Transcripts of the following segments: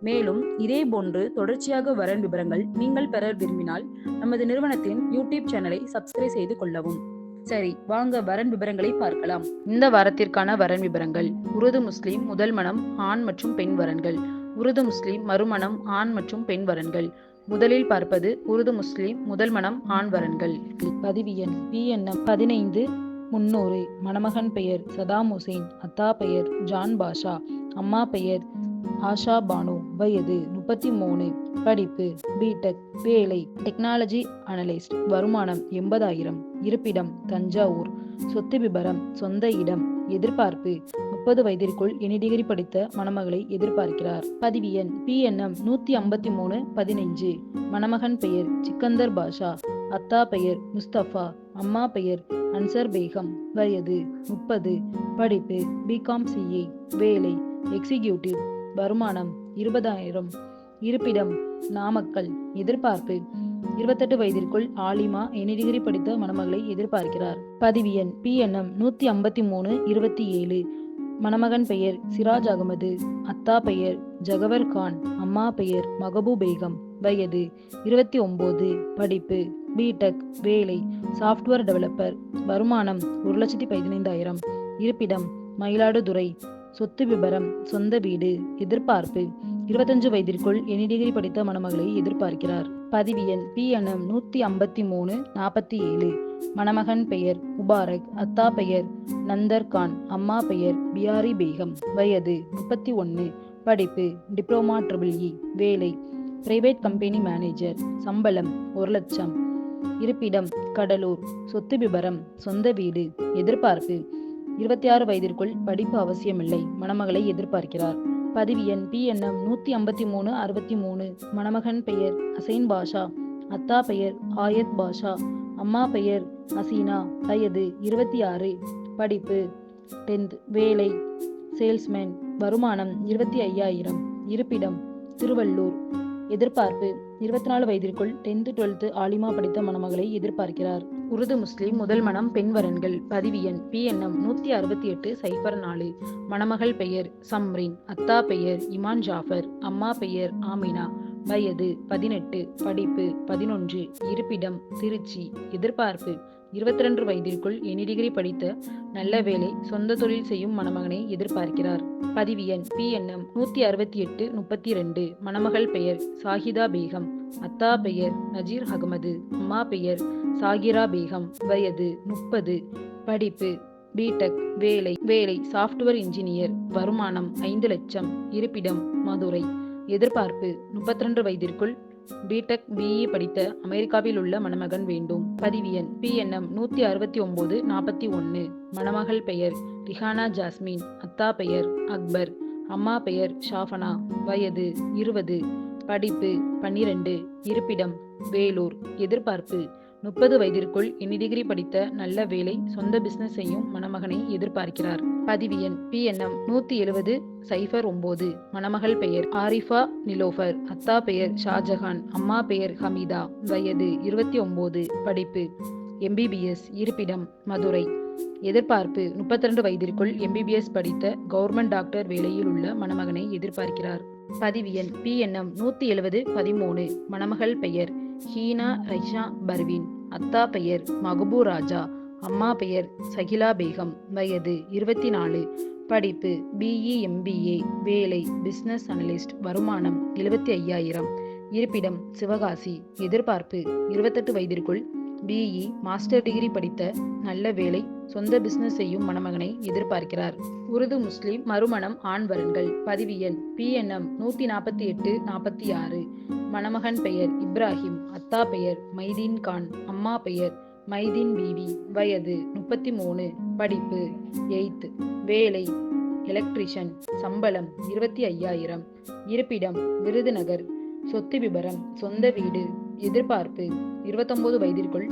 மேலும் இதே போன்று தொடர்ச்சியாக வரன் விவரங்கள் நீங்கள் பெற விரும்பினால் நமது நிறுவனத்தின் யூடியூப் சேனலை சப்ஸ்கிரைப் செய்து கொள்ளவும். சரி வாங்க வரன் விவரங்களை பார்க்கலாம். இந்த வாரத்திற்கான வரன் விவரங்கள் உருது முஸ்லிம் முதல் மனம் ஆண் மற்றும் பெண் வரன்கள். உருது முஸ்லிம் மறுமணம் ஆண் மற்றும் பெண் வரன்கள். முதலில் பார்ப்பது உருது முஸ்லிம் முதல் மனம் ஆண் வரன்கள். பதிவு எண் பிஎன்எம் பதினைந்து முன்னூறு. மணமகன் பெயர் சதாம் ஹுசைன். அத்தா பெயர் ஜான் பாஷா. அம்மா பெயர் ஆஷா பானு வயது முப்பத்தி மூணு படிப்பு பிடெக் வேலை டெக்னாலஜி அனலிஸ்ட் வருமானம் எண்பதாயிரம். இருப்பிடம் தஞ்சாவூர். சொத்து விபரம் சொந்த இடம் எதிர்பார்ப்பு. முப்பது வயதிற்குள் எனி டிகிரி படித்த மணமகளை எதிர்பார்க்கிறார். பதிவு எண் பிஎன்எம் நூத்தி ஐம்பத்தி மூணு பதினைஞ்சு. மணமகன் பெயர் சிக்கந்தர் பாஷா. அத்தா பெயர் முஸ்தபா. அம்மா பெயர் அன்சர் பேகம். வயது முப்பது. படிப்பு பிகாம் சிஏ வேலை எக்ஸிக்யூட்டிவ் வருமானம் இருபதாயிரம். இருப்பிடம் நாமக்கல் எதிர்பார்ப்பு. இருபத்தெட்டு வயதிற்குள் ஆலிமா எனி டிகிரி படித்த மணமகளை எதிர்பார்க்கிறார். பதிவு எண் எம் நூத்தி ஐம்பத்தி மூணு இருபத்தி ஏழு மணமகன் பெயர் சிராஜ் அகமது. அத்தா பெயர் ஜகவர் கான். அம்மா பெயர் மகபூ பேகம். வயது இருபத்தி ஒன்பது படிப்பு பிடெக் வேலை சாஃப்ட்வேர் டெவலப்பர் வருமானம் ஒரு லட்சத்தி பதினைந்தாயிரம். இருப்பிடம் மயிலாடுதுறை. சொத்து விபரம் சொந்த வீடு எதிர்பார்ப்பு. இருபத்தஞ்சு வயதிற்குள் எனி டிகிரி படித்த மணமகளை எதிர்பார்க்கிறார். பதிவு எண் பிஎன்எம் நூத்தி ஐம்பத்தி மூணு நாற்பத்தி ஏழு. மணமகன் பெயர் முபாரக். அத்தா பெயர் நந்தர் கான். அம்மா பெயர் பியாரி பேகம். வயது முப்பத்தி ஒன்று. படிப்பு டிப்ளோமா ட்ரிபிள் இ. வேலை பிரைவேட் கம்பெனி மேனேஜர். சம்பளம் ஒரு லட்சம். இருப்பிடம் கடலூர். சொத்து விபரம் சொந்த வீடு எதிர்பார்ப்பு. இருபத்தி ஆறு வயதிற்குள் படிப்பு அவசியமில்லை மணமகளை எதிர்பார்க்கிறார். பதிவு எண் பிஎன்எம் நூத்தி ஐம்பத்தி மூணு அறுபத்தி மூணு. மணமகன் பெயர் அசைன் பாஷா அத்தா பெயர் ஆயத் பாஷா அம்மா பெயர் அசீனா வயது இருபத்தி ஆறு. படிப்பு டென்த். வேலை சேல்ஸ்மேன். வருமானம் இருபத்தி ஐயாயிரம். இருப்பிடம் திருவள்ளூர். எதிர்பார்ப்பு இருபத்தி நாலு வயதிற்குள் டென்த்து டுவெல்த்து ஆலிமா படித்த மணமகளை எதிர்பார்க்கிறார். உருது முஸ்லிம் முதல் மனம் பெண் வரன்கள் பதிவு எண். பிஎன்எம் நூத்தி அறுபத்தி எட்டு சைபர் நாலு. மணமகள் பெயர். சம்ரின். அத்தா பெயர். இமான் ஜாஃபர். அம்மா பெயர். ஆமினா. வயது பதினெட்டு படிப்பு பதினொன்று இருப்பிடம் திருச்சி. எதிர்பார்ப்பு. இருபத்தி ரெண்டு வயதிற்குள் எனி டிகிரி படித்த நல்ல வேலை சொந்த தொழில் செய்யும் மணமகனை எதிர்பார்க்கிறார். பதிவு எண். பிஎன்எம் நூத்தி அறுபத்தி எட்டு முப்பத்தி ரெண்டு. மணமகள் பெயர். சாஹிதா பேகம். அத்தா பெயர். நஜீர் அகமது. அம்மா பெயர். சாகிரா பேகம் வயது முப்பது. படிப்பு பிடெக் வேலை வேலை சாஃப்ட்வேர் இன்ஜினியர் வருமானம் ஐந்து லட்சம். இருப்பிடம் மதுரை. எதிர்பார்ப்பு முப்பத்தி ரெண்டு வயதிற்குள் பிடெக் பிஇ படித்த அமெரிக்காவில் உள்ள மணமகன் வேண்டும். பதிவு எண் பிஎன்எம் நூத்தி அறுபத்தி ஒன்பது நாற்பத்தி ஒன்னு மணமகள் பெயர் ரிஹானா ஜாஸ்மின். அத்தா பெயர் அக்பர். அம்மா பெயர் ஷாஃபனா. வயது இருபது. படிப்பு பன்னிரண்டு. இருப்பிடம் வேலூர். எதிர்பார்ப்பு முப்பது வயதிற்குள் இனி டிகிரி படித்த நல்ல வேலை சொந்த பிசினஸ் செய்யும் மணமகனை எதிர்பார்க்கிறார். பதிவு எண் பிஎன்எம் நூத்தி எழுபது சைஃபர் ஒன்பது மணமகள் பெயர் ஆரிஃபா நிலோஃபர். அத்தா பெயர் ஷாஜஹான் அம்மா பெயர் ஹமீதா. வயது இருபத்தி ஒன்பது படிப்பு எம்பிபிஎஸ் இருப்பிடம் மதுரை. எதிர்பார்ப்பு முப்பத்தி ரெண்டு வயதிற்குள் எம்பிபிஎஸ் படித்த கவர்மெண்ட் டாக்டர் வேலையில் உள்ள மணமகனை எதிர்பார்க்கிறார். பதிவு எண் பிஎன்எம் நூத்தி எழுபது பதிமூணு. மணமகள் பெயர் ஹீனா ரைஷா பர்வீன். அத்தா பெயர் மகபூ ராஜா. அம்மா பெயர் சகிலா பேகம். வயது இருபத்தி நாலு படிப்பு B E M B A வேலை பிஸ்னஸ் அனலிஸ்ட் வருமானம் எழுபத்தி ஐயாயிரம். இருப்பிடம் சிவகாசி. எதிர்பார்ப்பு இருபத்தெட்டு வயதிற்குள் பிஇ மாஸ்டர் டிகிரி படித்த நல்ல வேலை. சொந்த பிசினஸ் செய்யும் மணமகனை எதிர்பார்க்கிறார். உருது முஸ்லிம் மறுமணம் ஆண் வரன்கள். பதிவு எண் பிஎன்எம் நூத்தி நாற்பத்தி எட்டு நாற்பத்தி ஆறு. மணமகன் பெயர் இப்ராஹிம். அத்தா பெயர் மைதீன் கான் அம்மா பெயர் மைதீன் பீவி வயது முப்பத்தி மூணு படிப்பு எய்த் வேலை எலக்ட்ரிஷன் சம்பளம் இருபத்தி ஐயாயிரம் இருப்பிடம் விருதுநகர் சொத்து விபரம் சொந்த வீடு எதிர்பார்ப்பு இருபத்தொன்பது வயதிற்குள்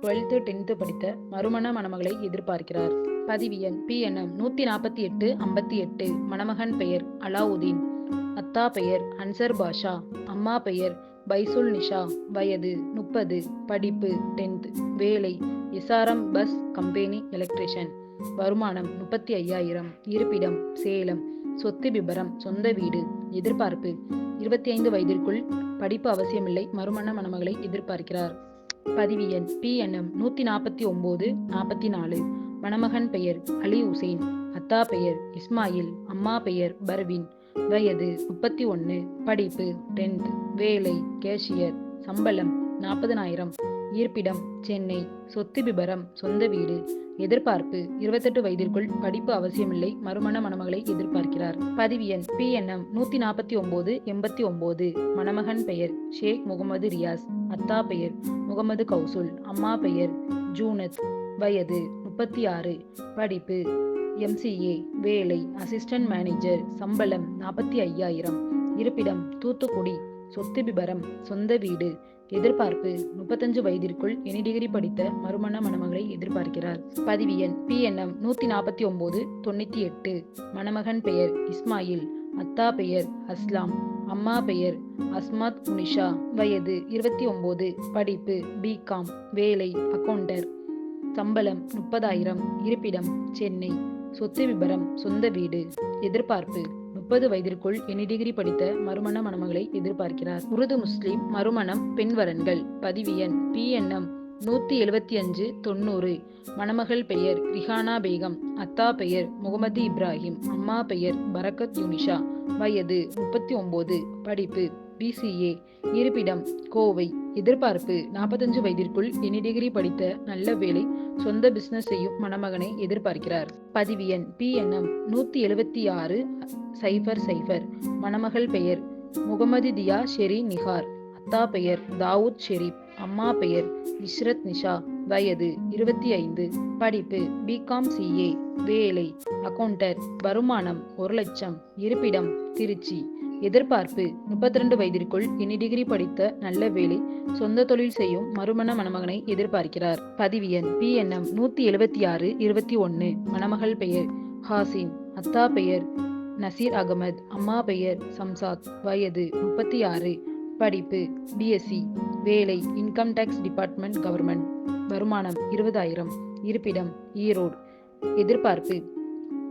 டுவெல்த்து டென்த்து படித்த மறுமண மணமகளை எதிர்பார்க்கிறார். பதிவு எண் பிஎன்எம் நூத்தி நாற்பத்தி எட்டு ஐம்பத்தி எட்டு மணமகன் பெயர் அலாவுதீன் அத்தா பெயர் அன்சர் பாஷா அம்மா பெயர் பைசுல் நிஷா வயது முப்பது படிப்பு டென்த் வேலை எஸ்ஆர்எம் பஸ் கம்பெனி எலக்ட்ரிஷியன் வருமானம் முப்பத்தி ஐயாயிரம் இருப்பிடம் சேலம் சொத்து விபரம் சொந்த வீடு எதிர்பார்ப்பு இருபத்தி ஐந்து வயதிற்குள் படிப்பு அவசியமில்லை மறுமண மணமகளை எதிர்பார்க்கிறார். பதிவு எண் பிஎன்எம் நூற்றி நாற்பத்தி ஒன்பது நாற்பத்தி நாலு மணமகன் பெயர் அலி உசேன் அத்தா பெயர் இஸ்மாயில் அம்மா பெயர் பர்வின் வயது முப்பத்தி ஒன்று படிப்பு டென்த் வேலை கேஷியர் சம்பளம் நாற்பதனாயிரம் இருப்பிடம் சென்னை சொத்து விபரம் சொந்த வீடு. எதிர்பார்ப்பு இருபத்தெட்டு வயதிற்குள் படிப்பு அவசியமில்லை. மறுமண மணமகளை எதிர்பார்க்கிறார். பதிவு எண் பிஎன்எம் நூற்றி நாற்பத்தி ஒன்பது எண்பத்தி ஒன்பது மணமகன் பெயர் ஷேக் முகமது ரியாஸ். அத்தா பெயர் முகமது கௌசுல். அம்மா பெயர் ஜூனத். வயது முப்பத்தி ஆறு. படிப்பு எம்சிஏ வேலை அசிஸ்டன்ட் மேனேஜர் சம்பளம் நாற்பத்தி ஐயாயிரம். இருப்பிடம் தூத்துக்குடி சொத்து விபரம் சொந்த வீடு. எதிர்பார்ப்பு முப்பத்தஞ்சு வயதிற்குள் எனி டிகிரி படித்த மறுமண மணமகளை எதிர்பார்க்கிறார். பதிவு எண் பிஎன்எம் நூற்றி நாற்பத்தி ஒன்பது தொண்ணூற்றி எட்டு. மணமகன் பெயர் இஸ்மாயில். அத்தா பெயர் அஸ்லாம். அம்மா பெயர் அஸ்மத் முனிஷா வயது இருபத்தி ஒன்பது படிப்பு பிகாம் வேலை அக்கவுண்டர் சம்பளம் முப்பதாயிரம். இருப்பிடம் சென்னை. சொத்து விபரம் சொந்த வீடு எதிர்பார்ப்பு. முப்பது வயதிற்குள் எனி டிகிரி படித்த மறுமண மணமகளை எதிர்பார்க்கிறார். உருது முஸ்லிம் மறுமணம் பெண்வரன்கள் பதிவு எண். பிஎன்எம் நூற்றி எழுபத்தி அஞ்சு தொண்ணூறு. மணமகள் பெயர் ரிஹானா பேகம். அத்தா பெயர் முகமது இப்ராஹிம். அம்மா பெயர் பரக்கத் யூனிஷா. வயது முப்பத்தி ஒன்பது படிப்பு. பிசிஏ இருப்பிடம் கோவை. எதிர்பார்ப்பு நாற்பத்தஞ்சு வயதிற்குள் எனி டிகிரி படித்த நல்ல வேலை சொந்த பிசினஸ் செய்யும் மணமகனை எதிர்பார்க்கிறார். பதிவு எண் பிஎன்எம் நூற்றி எழுபத்தி ஆறு சைஃபர் சைஃபர் மணமகள் பெயர் முகமது தியா ஷெரி நிகார் அத்தா பெயர் தாவூத் ஷெரீப். அம்மா பெயர் இஷ்ரத் நிஷா. வயது இருபத்தி ஐந்து. படிப்பு பிகாம் சிஏ வேலை அக்கவுண்டர் வருமானம் ஒரு லட்சம். இருப்பிடம் திருச்சி. எதிர்பார்ப்பு. முப்பத்தி ரெண்டு வயதிற்குள் இனி டிகிரி படித்த நல்ல வேலை சொந்த தொழில் செய்யும் மறுமண மணமகனை எதிர்பார்க்கிறார். பதிவு எண். பிஎன்எம் நூற்றி எழுபத்தி ஆறு இருபத்தி ஒன்று மணமகள் பெயர் ஹாசின் அத்தா பெயர் நசீர் அகமது. அம்மா பெயர் சம்சாத். வயது முப்பத்தி ஆறு. படிப்பு பிஎஸ்சி வேலை இன்கம் டேக்ஸ் டிபார்ட்மெண்ட் கவர்மெண்ட் வருமானம் இருபதாயிரம். இருப்பிடம் ஈரோடு. எதிர்பார்ப்பு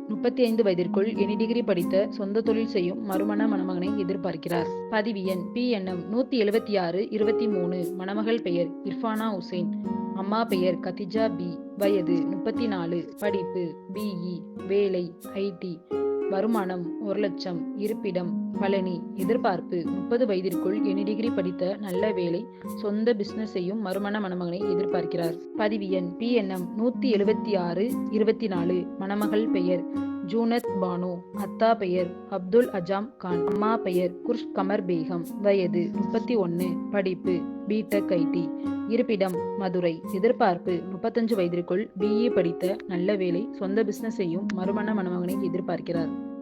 முப்பத்தி ஐந்து வயதிற்குள் எனி டிகிரி படித்த சொந்த தொழில் செய்யும் மறுமண மணமகனை எதிர்பார்க்கிறார். பதிவு எண் பிஎன்எம் நூற்றி எழுபத்தி ஆறு இருபத்தி மூணு மணமகள் பெயர் இர்ஃபானா உசேன் அம்மா பெயர் கதிஜா பி வயது முப்பத்தி நாலு படிப்பு பிஇ வேலை ஐடி வருமானம் ஒரு லட்சம். இருப்பிடம் பழனி எதிர்பார்ப்பு. முப்பது வயதிற்குள் எனி டிகிரி படித்த நல்ல வேலை சொந்த பிசினஸ் செய்யும் மறுமண மணமகனை எதிர்பார்க்கிறார். பதிவு எண் எம் நூத்தி எழுபத்தி ஆறு இருபத்தி நாலு மணமகள் பெயர். ஜூனத் பானு அத்தா பெயர் அப்துல் அஜாம் கான் அம்மா பெயர் குர்ஷ் கமர் பேகம் வயது முப்பத்தி ஒன்று படிப்பு பிடெக் ஐடி இருப்பிடம் மதுரை எதிர்பார்ப்பு முப்பத்தஞ்சு வயதிற்குள் பிஇ படித்த நல்ல வேலை சொந்த பிசினஸ் செய்யும் மறுமண மணமகனை எதிர்பார்க்கிறார்.